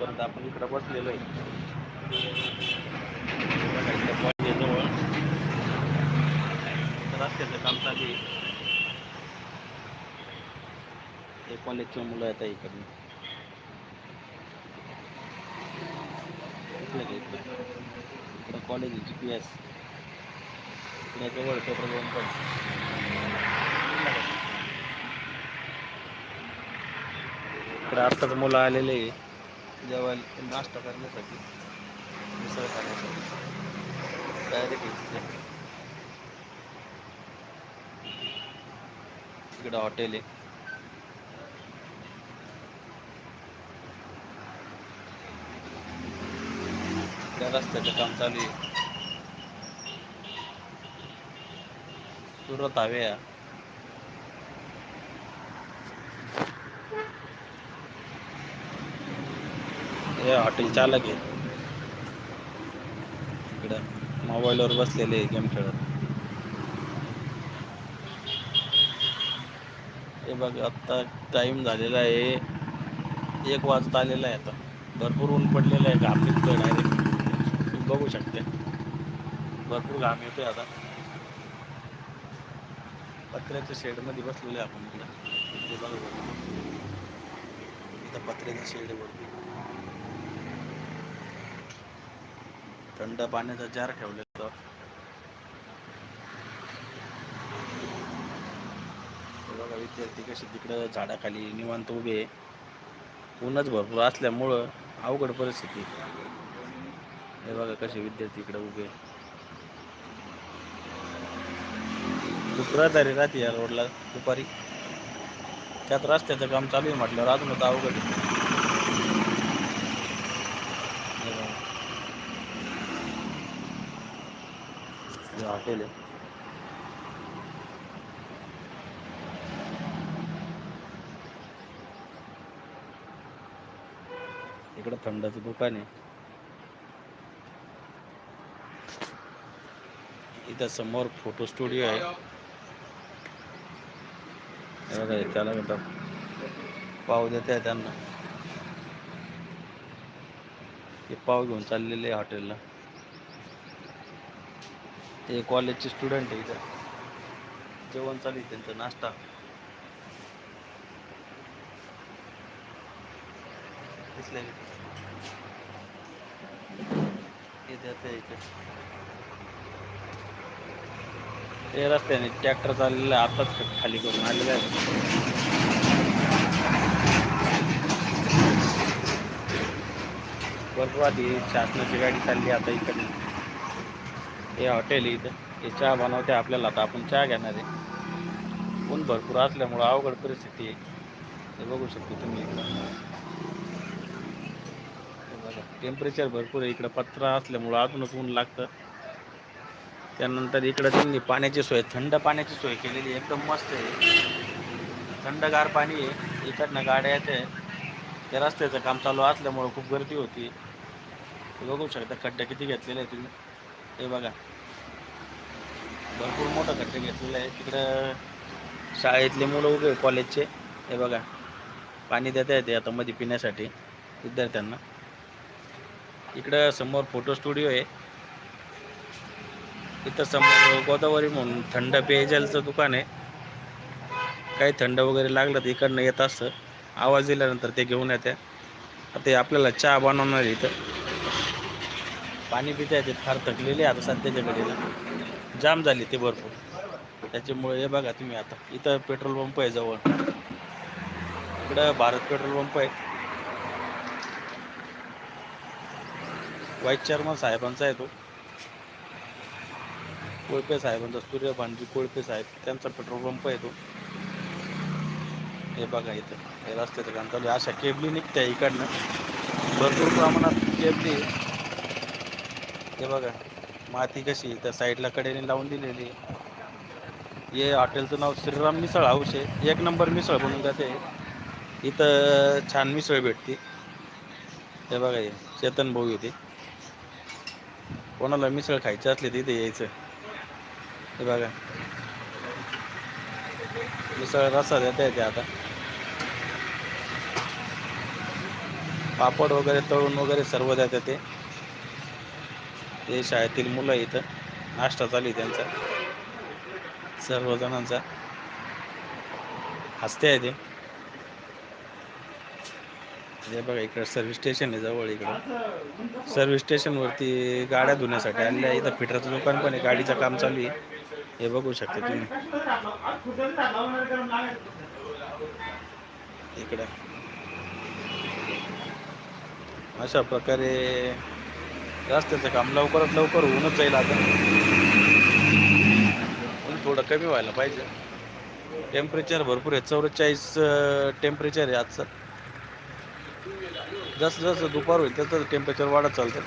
तोपर्यंत आपण इकडं बसलेलो आहे. बघा रस्त्याचं काम चालू आहे. हे कॉलेजचे मुलं आहेत इकडून. इकडे इकडं कॉलेज जी पी एस इकडे जवळ पेट्रोल पंप इकडे आत्ताच मुलं आलेले आहे. जेवायला नाश्ता करण्यासाठी मिसळ खाण्यासाठी डायरेक्ट इकडं हॉटेल आहे. त्या रस्त्याचं काम चालू आहे. सुरत हवे हे हॉटेल चालक आहे. इकडं मोबाईलवर बसलेले गेम खेळत. हे बघ आत्ता टाईम झालेला आहे. एक वाजता आलेला आहे आता. भरपूर ऊन पडलेलं आहे घाम निघतोय डायरेक्ट बघू शकते. भरपूर घाम येतोय आता. पत्र्याच्या शेडमध्ये बसलेलं आहे आपण इकडं. इथं पत्र्याचं शेड आहे भरपूर थंड पाण्याचा जार ठेवलेला बघा विद्यार्थी कसे तिकडं झाडाखाली निवांत उभे आहे. ऊनच भरपूर असल्यामुळं अवघड परिस्थिती हे बघा कसे विद्यार्थी इकडे उभे आहे. खूप रहदारी राहते या रोडला दुपारी त्यात रस्त्याचं काम चालू आहे म्हटल्यावर अजूनच अवघड आहे. हे बघा. हे हॉटेल आहे. इकडं थंडाचं दुकान आहे. इथं समोर फोटो स्टुडिओ आहे. त्याला म्हणतात पाव देते आहे त्यांना. हे पाव घेऊन चाललेले हॉटेलला. ते कॉलेजचे स्टुडंट आहे इथं. जेवण चालू आहे त्यांचा नाश्ता. दिसलं इथे. ते रस्त्याने ट्रॅक्टर चाललेला आहे, आताच खाली करून आलेला आहे. भरपूर आधी शासनाची गाडी चालली आता इकडे हे हॉटेल इथं. हे चहा बनवते आपल्याला. आता आपण चहा घेणार आहे. ऊन भरपूर असल्यामुळं अवघड परिस्थिती आहे. हे बघू शकतो तुम्ही इकडं. हे बघा टेम्परेचर भरपूर आहे. इकडं पत्रा असल्यामुळं अजूनच ऊन लागतं. त्यानंतर इकडं त्यांनी पाण्याची सोय थंड पाण्याची सोय केलेली आहे. एकदम मस्त आहे. थंडगार पाणी आहे. इकडनं गाड्या येते. त्या रस्त्याचं काम चालू असल्यामुळं खूप गर्दी होती. बघू शकता खड्डे किती घेतलेले आहे तुम्ही. हे बघा. भरपूर मोठा खर्च घेतलेला आहे. तिकडं शाळेतले मुलं उभे आहे कॉलेजचे हे बघा पाणी देता येते आता मध्ये पिण्यासाठी विद्यार्थ्यांना. इकडं समोर फोटो स्टुडिओ आहे. इथं समोर गोदावरी म्हणून थंड पेयजलचं दुकान आहे. काही थंड वगैरे लागलं तर इकडनं येत असतं. आवाज दिल्यानंतर ते घेऊन येते आता ते आपल्याला चहा बनवणार आहे इथं. पाणी पिता येते फार थकलेली आहे आता सध्याच्या घडीला. जाम झाली ते भरपूर. त्याच्यामुळे हे बघा तुम्ही आता. इथं पेट्रोल पंप आहे जवळ. इकडं भारत पेट्रोल पंप आहे. व्हाईस चेअरमन साहेबांचा आहे तो. कोळपे साहेबांचा सूर्यभानजी कोळपे साहेब त्यांचा पेट्रोल पंप आहे तो. हे बघा इथं. हे रस्त्याचं काम चालू आहे. अशा केबली निघत्या इकडनं. भरपूर प्रमाणात केबली आहे. हे बघा. माती कशी त्या साईडला कडेने लावून दिलेली हे हॉटेलचं नाव श्रीराम मिसळ हाऊस आहे. एक नंबर मिसळ म्हणून जाते. इथं छान मिसळ भेटते. हे बघा हे चेतन भाऊ येते कोणाला मिसळ खायची असली तिथे यायचं. हे बघा. मिसळ रसा देता येते आता. पापड वगैरे तळून वगैरे सर्व देतात ते हे शाळेतील मुलं इथं नाश्ता चालू आहे त्यांचा. सर्व जणांचा हसते आहे ते. हे बघा इकडे सर्व्हिस स्टेशन आहे जवळ इकडं. सर्व्हिस स्टेशनवरती गाड्या धुण्यासाठी आणल्या. इथं फिटरचं दुकान पण आहे. गाडीचं काम चालू आहे. हे बघू शकता तुम्ही. इकडं. अशा प्रकारे रस्त्याचं काम. लवकरात लवकर होऊनच जाईल आता. पण थोडं कमी व्हायला पाहिजे. टेम्परेचर भरपूर आहे. चौवेचाळीस टेम्परेचर आहे आजचं. जसं जसं दुपार होईल तसं टेम्परेचर वाढत चालतं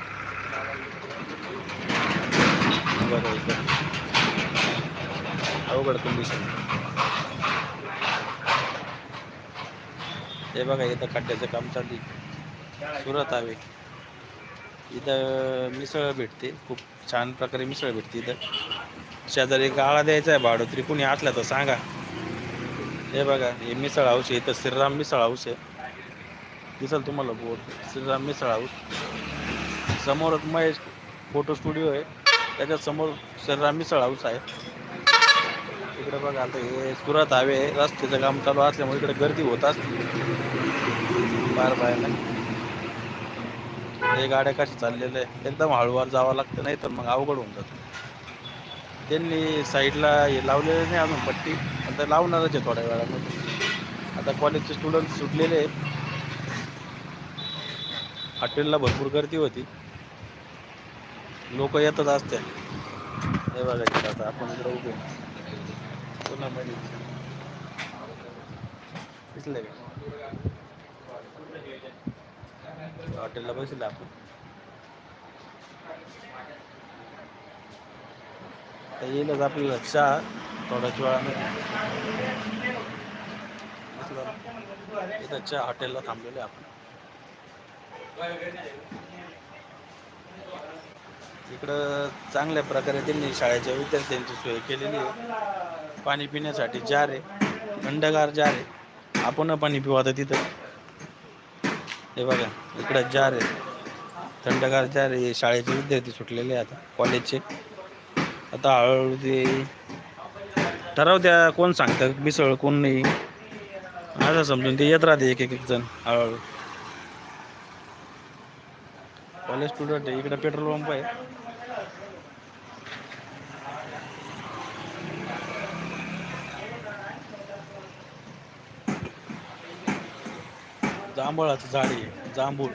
बरं अवघड कंडिशन हे बघा इथं खड्ड्याचं काम चालू सुरत हवे इथं मिसळ भेटते. खूप छान प्रकारे मिसळ भेटते इथं. शेजारी गाळा द्यायचा आहे भाडं तरी कुणी असला तर सांगा. हे बघा हे मिसळ हाऊस आहे इथं श्रीराम मिसळ हाऊस आहे. दिसल तुम्हाला बोर्ड? श्रीराम मिसळ हाऊस. समोरच महेश फोटो स्टुडिओ आहे. त्याच्यासमोर श्रीराम मिसळ हाऊस आहे. इकडे बघा आता हे सुरत हवे रस्त्याचं काम चालू असल्यामुळे इकडे गर्दी होत असते. बार बाहेर हे गाड्या कशा चाललेल्या आहे एकदम हळूवार जावं लागतं नाही तर मग अवघड होऊन जातं. त्यांनी साईडला हे लावलेलं नाही अजून पट्टी पण ते लावणारच आहे थोड्या वेळामध्ये. आता कॉलेजचे स्टुडंट सुटलेले आहेत. हॉटेलला भरपूर गर्दी होती. लोक येतच असते. हे बघा आता आपण इकडे उभे आहे. पुन्हा का? हॉटेलला बसेल आपण. तर येईलच आपल्याला चहा थोड्याच वेळाने त्याच्या इथं चहा हॉटेलला थांबलेले आपण. इकडं चांगल्या प्रकारे त्यांनी शाळेच्या विद्यार्थ्यांची सोय केलेली आहे. पाणी पिण्यासाठी जार आहे थंडगार जार आहे आपण पाणी पिवा आता तिथं. हे बघा इकडं जार आहे. थंडगार जार आहे. शाळेचे विद्यार्थी सुटलेले आहे आता कॉलेजचे आता हळूहळू ते ठराव द्या कोण सांगतं मिसळ कोण नाही. असं समजून ते येत राहते एक एक जण हळूहळू. कॉलेज स्टुडंट आहे इकडे पेट्रोल पंप आहे. जांभळाचं झाड आहे जांभूळ.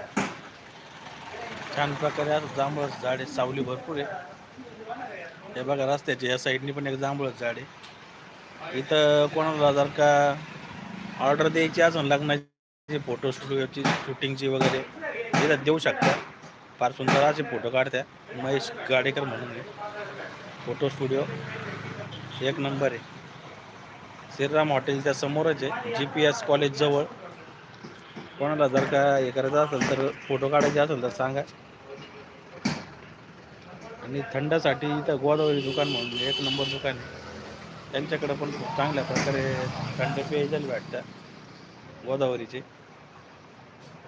छान प्रकारे असं जांभळाचं झाड आहे सावली भरपूर आहे. हे बघा रस्त्याच्या या साईडनी पण एक जांभळाचं झाड आहे. इथं कोणाला जर का ऑर्डर द्यायची असून लग्नाची फोटो स्टुडिओची शूटिंगची वगैरे इथं देऊ शकता. फार सुंदर असे फोटो काढत्या. महेश गाडेकर म्हणून फोटो स्टुडिओ. एक नंबर आहे. श्रीराम हॉटेलच्या समोरच आहे. जी पी एस कॉलेजजवळ कोणाला जर का हे करायचं असेल तर फोटो काढायचे असेल तर सांगा. आणि थंडासाठी इथं गोदावरी दुकान म्हणून एक नंबर दुकान आहे. त्यांच्याकडं पण खूप चांगल्या प्रकारे थंड पेयजल भेटतं गोदावरीचे.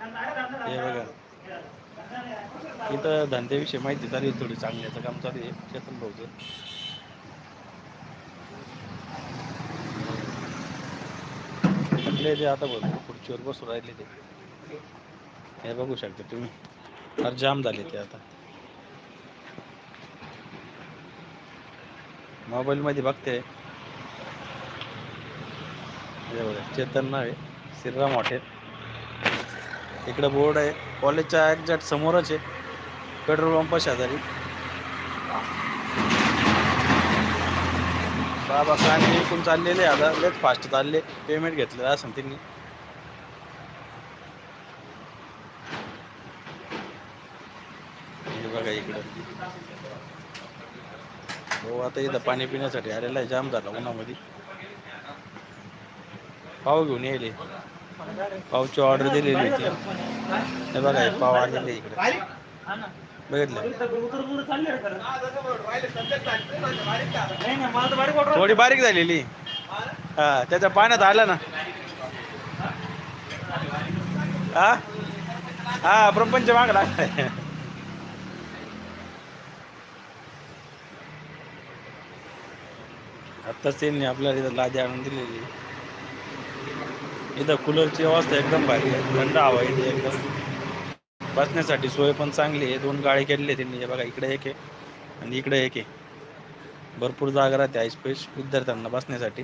हे बघा. इथं धंद्याविषयी माहिती चालू आहे थोडी चांगल्याचं काम चालू आहे चेतन भाऊचं. थकले ते आता बोलतो खुर्चीवर बसून राहिले ते. हे बघू शकता तुम्ही. फार जाम झाले ते आता. मोबाईलमध्ये बघते. चेतन नावे आहे श्रीराम हॉटेल. इकडं बोर्ड आहे कॉलेजच्या एक्झॅक्ट समोरच आहे पेट्रोल पंप शेजारी. बाबा कांदे विकून चाललेले आता. लयच फास्ट चालले. पेमेंट घेतलेलं असं त्यांनी हे बघा इकडं हो आता इथं पाणी पिण्यासाठी आलेला आहे जाम झाला उन्हामध्ये. पाव घेऊन यायले. पावची ऑर्डर दिलेली होती हे बघा हे पाव आलेले इकडे. बघितलं? थोडी बारीक झालेली. हा त्याच्या पाण्यात आलं ना. हा? हा प्रपंच मागला आत्ताच त्यांनी आपल्याला इथं लादी आणून दिलेली. इथं कूलरची अवस्था एकदम भारी आहे. थंड हवा इथे एकदम. बसण्यासाठी सोय पण चांगली आहे. दोन गाळे केलेले त्यांनी. हे बघा इकडे एक आहे आणि इकडे एक आहे. भरपूर जागा राहते ऐसपैस विद्यार्थ्यांना बसण्यासाठी.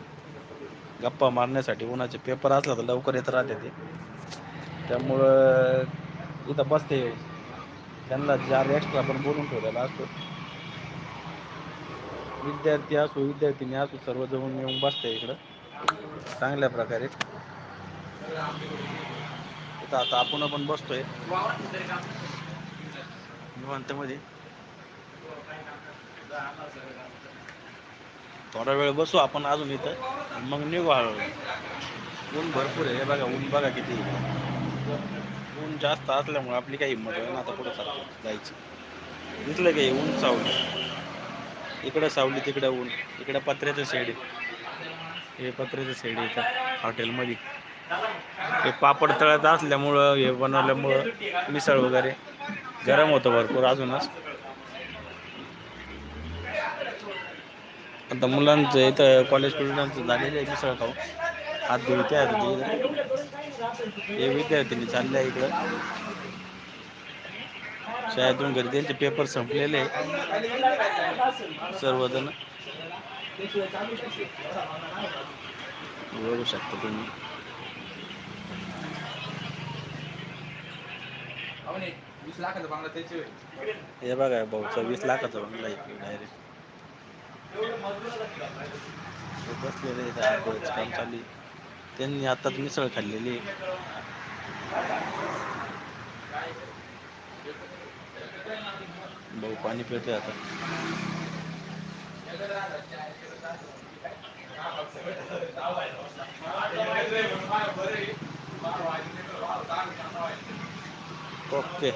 गप्पा मारण्यासाठी. उन्हाचे पेपर असला तर लवकर येत राहते ते. त्यामुळं इथं बसते. त्यांना चार एक्स्ट्रा पण बोलून ठेवलेला असतो. विद्यार्थी असो विद्यार्थिनी असो सर्व जवळ येऊन बसते इकडं. चांगल्या प्रकारे. आता आपण पण बसतोय. निवांतमध्ये. थोडा वेळ बसू आपण अजून इथं. मग निघू हळूहळू. ऊन भरपूर आहे. हे बघा ऊन बघा किती. ऊन जास्त असल्यामुळे आपली काही हिंमत आहे ना आता पुढे जायची. दिसलं की हे ऊन सावली इकडं सावली तिकडं ऊन. इकडं पत्र्याचं शेड आहे. हे पत्र्याचं शेड आहे इथं हॉटेलमध्ये. हे पापड तळत असल्यामुळं हे बनवल्यामुळं मिसळ वगैरे गरम होतं भरपूर अजूनच. आता मुलांचं इथं कॉलेज स्टुडंटांचं झालेलं आहे मिसळ खाऊ हात धुईते हे विद्यार्थ्यांनी चालले आहे इकडं. शाळेतून घरी त्यांचे पेपर संपलेले. सर्वजण. बघू शकता तुम्ही. हे बघा भाऊचा वीस लाखाचा बंगला आहे डायरेक्ट बसलेले काम चालू त्यांनी आताच मिसळ खाल्लेली भाऊ पाणी पिळते आता. ओके